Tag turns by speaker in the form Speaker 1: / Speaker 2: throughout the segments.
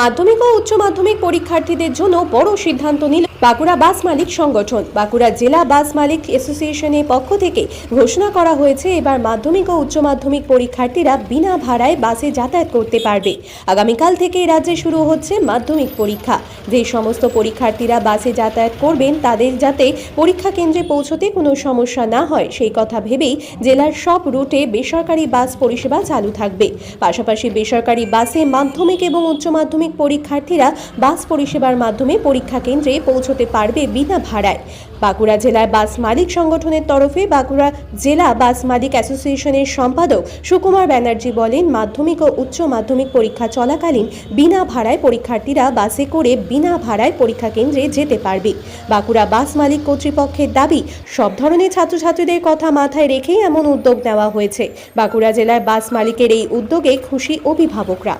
Speaker 1: মাধ্যমিক ও উচ্চ মাধ্যমিক পরীক্ষার্থীদের জন্য বড় সিদ্ধান্ত নিল বাঁকুড়া বাস মালিক সংগঠন। বাঁকুড়া জেলা বাস মালিক অ্যাসোসিয়েশনের পক্ষ থেকে ঘোষণা করা হয়েছে, এবার মাধ্যমিক ও উচ্চ মাধ্যমিক পরীক্ষার্থীরা বিনা ভাড়ায় বাসে যাতায়াত করতে পারবে। আগামীকাল থেকে রাজ্যে শুরু হচ্ছে মাধ্যমিক পরীক্ষা। যে সমস্ত পরীক্ষার্থীরা বাসে যাতায়াত করবেন, তাদের যাতে পরীক্ষা কেন্দ্রে পৌঁছতে কোনো সমস্যা না হয়, সেই কথা ভেবেই জেলার সব রুটে বেসরকারি বাস পরিষেবা চালু থাকবে। পাশাপাশি বেসরকারি বাসে মাধ্যমিক এবং উচ্চ মাধ্যমিক পরীক্ষার্থীরা বাস পরিষেবার মাধ্যমে পরীক্ষা কেন্দ্রে পৌঁছতে পারবে বিনা ভাড়ায়। বাঁকুড়া জেলার বাস মালিক সংগঠনের তরফে বাঁকুড়া জেলা বাস মালিক অ্যাসোসিয়েশনের সম্পাদক সুকুমার ব্যানার্জি বলেন, মাধ্যমিক ও উচ্চ মাধ্যমিক পরীক্ষা চলাকালীন বিনা ভাড়ায় পরীক্ষার্থীরা বাসে করে বিনা ভাড়ায় পরীক্ষা কেন্দ্রে যেতে পারবে। বাঁকুড়া বাস মালিক কর্তৃপক্ষের দাবি, সব ধরনের ছাত্রছাত্রীদের কথা মাথায় রেখেই এমন উদ্যোগ নেওয়া হয়েছে। বাঁকুড়া জেলার বাস মালিকের এই উদ্যোগে খুশি অভিভাবকরা।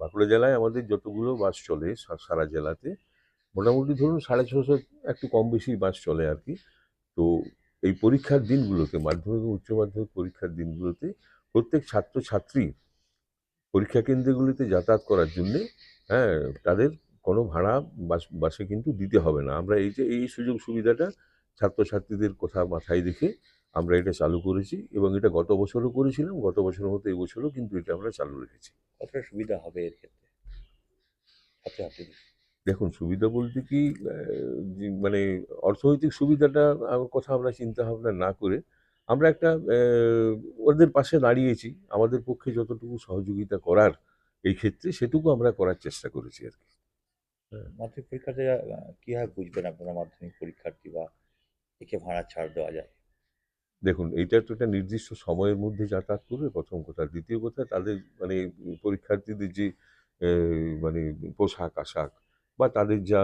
Speaker 2: বাঁকুড়া জেলায় আমাদের যতগুলো বাস চলে সারা জেলাতে, মোটামুটি ধরুন সাড়ে ছশো একটু কম বেশি বাস চলে আর কি। তো এই পরীক্ষার দিনগুলোতে, মাধ্যমিক উচ্চ মাধ্যমিক পরীক্ষার দিনগুলোতে প্রত্যেক ছাত্র ছাত্রী পরীক্ষা কেন্দ্রগুলিতে যাতায়াত করার জন্যে হ্যাঁ তাদের কোনো ভাড়া বাস, বাসে কিন্তু দিতে হবে না। আমরা এই যে এই সুযোগ সুবিধাটা ছাত্রছাত্রীদের কথা মাথায় রেখে আমরা এটা চালু করেছি এবং এটা গত বছরও করেছিলাম গত বছরের মতো এই বছরও কিন্তু এটা আমরা চালু রেখেছি।
Speaker 3: কতটা সুবিধা হবে এর ক্ষেত্রে?
Speaker 2: দেখুন সুবিধা বলতে কি মানে অর্থনৈতিক সুবিধাটা কথা আমরা চিন্তা ভাবনা না করে আমরা একটা ওদের পাশে দাঁড়িয়েছি। আমাদের পক্ষে যতটুকু সহযোগিতা করার এই ক্ষেত্রে সেটুকু আমরা করার চেষ্টা করেছি আর কি।
Speaker 3: মাধ্যমিক পরীক্ষার্থীরা আহ, কীভাবে বুঝবেন আপনারা? মাধ্যমিক পরীক্ষার্থী বা একে ভাড়া ছাড় দেওয়া যায়।
Speaker 2: দেখুন এইটা তো একটা নির্দিষ্ট সময়ের মধ্যে যাতায়াত করবে প্রথম কথা। দ্বিতীয় কথা তাদের মানে পরীক্ষার্থীদের যে মানে পোশাক আশাক বা তাদের যা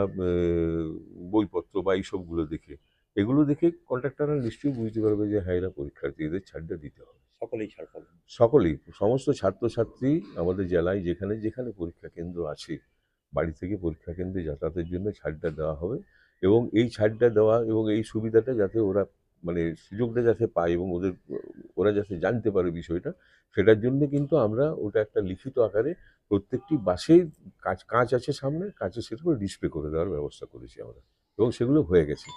Speaker 2: বইপত্র বা এইসবগুলো দেখে এগুলো দেখে কন্ট্রাক্টররা নিশ্চয়ই বুঝতে পারবে যে হ্যাঁ এরা পরীক্ষার্থীদের ছাড়টা দিতে হবে।
Speaker 3: সকলেই ছাড় পাবেন
Speaker 2: সকলেই সমস্ত ছাত্রছাত্রী আমাদের জেলায় যেখানে যেখানে পরীক্ষা কেন্দ্র আছে বাড়ি থেকে পরীক্ষা কেন্দ্রে যাতায়াতের জন্য ছাড়টা দেওয়া হবে এবং এই ছাড়টা দেওয়া এবং এই সুবিধাটা যাতে ওরা মানে সুযোগটা যাতে পায় এবং ওদের, ওরা যাতে জানতে পারে বিষয়টা, সেটার জন্য কিন্তু আমরা ওটা একটা লিখিত আকারে প্রত্যেকটি বাসে কাজ, কাঁচ আছে সামনে, কাঁচে সেটা করে ডিসপ্লে করে দেওয়ার ব্যবস্থা করেছি আমরা। এবং সেগুলো হয়ে গেছে।